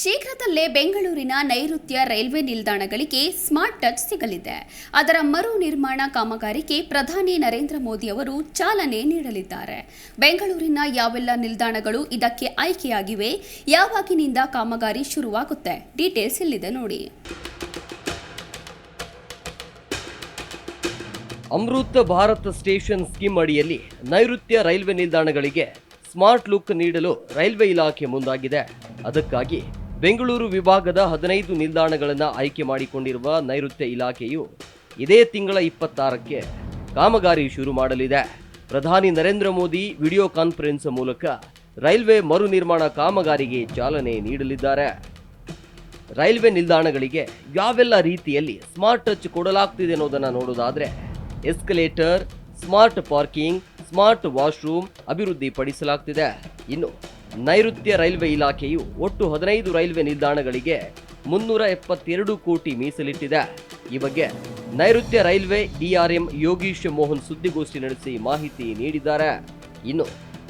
ಶೀಘ್ರದಲ್ಲೇ ಬೆಂಗಳೂರಿನ ನೈಋತ್ಯ ರೈಲ್ವೆ ನಿಲ್ದಾಣಗಳಿಗೆ ಸ್ಮಾರ್ಟ್ ಟಚ್ ಸಿಗಲಿದೆ. ಅದರ ಮರು ನಿರ್ಮಾಣ ಕಾಮಗಾರಿಗೆ ಪ್ರಧಾನಿ ನರೇಂದ್ರ ಮೋದಿ ಅವರು ಚಾಲನೆ ನೀಡಲಿದ್ದಾರೆ. ಬೆಂಗಳೂರಿನ ಯಾವೆಲ್ಲ ನಿಲ್ದಾಣಗಳು ಇದಕ್ಕೆ ಆಯ್ಕೆಯಾಗಿವೆ, ಯಾವಾಗಿನಿಂದ ಕಾಮಗಾರಿ ಶುರುವಾಗುತ್ತೆ? ಡೀಟೇಲ್ಸ್ ಇಲ್ಲಿದೆ ನೋಡಿ. ಅಮೃತ ಭಾರತ್ ಸ್ಟೇಷನ್ ಸ್ಕೀಮ್ ಅಡಿಯಲ್ಲಿ ನೈಋತ್ಯ ರೈಲ್ವೆ ನಿಲ್ದಾಣಗಳಿಗೆ ಸ್ಮಾರ್ಟ್ ಲುಕ್ ನೀಡಲು ರೈಲ್ವೆ ಇಲಾಖೆ ಮುಂದಾಗಿದೆ. ಅದಕ್ಕಾಗಿ ಬೆಂಗಳೂರು ವಿಭಾಗದ ಹದಿನೈದು ನಿಲ್ದಾಣಗಳನ್ನು ಆಯ್ಕೆ ಮಾಡಿಕೊಂಡಿರುವ ನೈಋತ್ಯ ಇಲಾಖೆಯು ಇದೇ ತಿಂಗಳ ಇಪ್ಪತ್ತಾರಕ್ಕೆ ಕಾಮಗಾರಿ ಶುರು ಮಾಡಲಿದೆ. ಪ್ರಧಾನಿ ನರೇಂದ್ರ ಮೋದಿ ವಿಡಿಯೋ ಕಾನ್ಫರೆನ್ಸ್ ಮೂಲಕ ರೈಲ್ವೆ ಮರು ನಿರ್ಮಾಣ ಕಾಮಗಾರಿಗೆ ಚಾಲನೆ ನೀಡಲಿದ್ದಾರೆ. ರೈಲ್ವೆ ನಿಲ್ದಾಣಗಳಿಗೆ ಯಾವೆಲ್ಲ ರೀತಿಯಲ್ಲಿ ಸ್ಮಾರ್ಟ್ ಟಚ್ ಕೊಡಲಾಗ್ತಿದೆ ಅನ್ನೋದನ್ನು ನೋಡೋದಾದರೆ escalator, smart parking, smart washroom ಅಭಿವೃದ್ಧಿಪಡಿಸಲಾಗ್ತಿದೆ. ಇನ್ನು ನೈಋತ್ಯ ರೈಲ್ವೆ ಇಲಾಖೆಯು ಒಟ್ಟು ಹದಿನೈದು ರೈಲ್ವೆ ನಿಲ್ದಾಣಗಳಿಗೆ ಮುನ್ನೂರ ಎಪ್ಪತ್ತೆರಡು ಕೋಟಿ ಮೀಸಲಿಟ್ಟಿದೆ. ಈ ಬಗ್ಗೆ ನೈಋತ್ಯ ರೈಲ್ವೆ ಡಿಆರ್ಎಂ ಯೋಗೀಶ್ ಮೋಹನ್ ಸುದ್ದಿಗೋಷ್ಠಿ ನಡೆಸಿ ಮಾಹಿತಿ ನೀಡಿದ್ದಾರೆ. ಇನ್ನು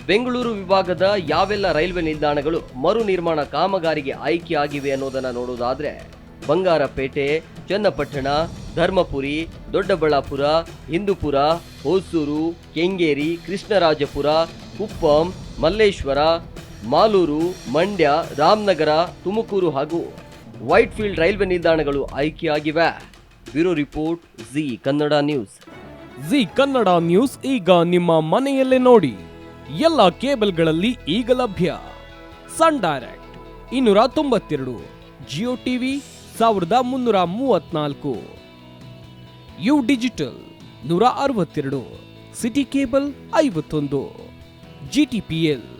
ಬೆಂಗಳೂರು ವಿಭಾಗದ ಯಾವೆಲ್ಲ ರೈಲ್ವೆ ನಿಲ್ದಾಣಗಳು ಮರು ನಿರ್ಮಾಣ ಕಾಮಗಾರಿಗೆ ಆಯ್ಕೆಯಾಗಿವೆ ಅನ್ನೋದನ್ನ ನೋಡೋದಾದ್ರೆ ಬಂಗಾರಪೇಟೆ, ಚನ್ನಪಟ್ಟಣ, ಧರ್ಮಪುರಿ, ದೊಡ್ಡಬಳ್ಳಾಪುರ, ಹಿಂದೂಪುರ, ಹೊಸೂರು, ಕೆಂಗೇರಿ, ಕೃಷ್ಣರಾಜಪುರ, ಕುಪ್ಪಂ, ಮಲ್ಲೇಶ್ವರ ಮಾಲೂರು, ಮಂಡ್ಯ, ರಾಮನಗರ, ತುಮಕೂರು ಹಾಗೂ ವೈಟ್ಫೀಲ್ಡ್ ರೈಲ್ವೆ ನಿಲ್ದಾಣಗಳು ಆಯ್ಕೆಯಾಗಿವೆ. Bureau report, Zee Kannada news. Zee Kannada news ಈಗ ನಿಮ್ಮ ಮನೆಯಲ್ಲೇ ನೋಡಿ. ಎಲ್ಲ ಕೇಬಲ್ಗಳಲ್ಲಿ ಈಗ ಲಭ್ಯ. ಸನ್ ಡೈರೆಕ್ಟ್ ಇನ್ನೂರ ತೊಂಬತ್ತೆರಡು, ಜಿಯೋ ಟಿವಿ ಸಾವಿರದ ಮುನ್ನೂರ ಮೂವತ್ನಾಲ್ಕು ಯು ಡಿಜಿಟಲ್ ನೂರ ಅರವತ್ತೆರಡು, ಸಿಟಿ ಕೇಬಲ್ ಐವತ್ತೊಂದು ಜಿಟಿಪಿಎಲ್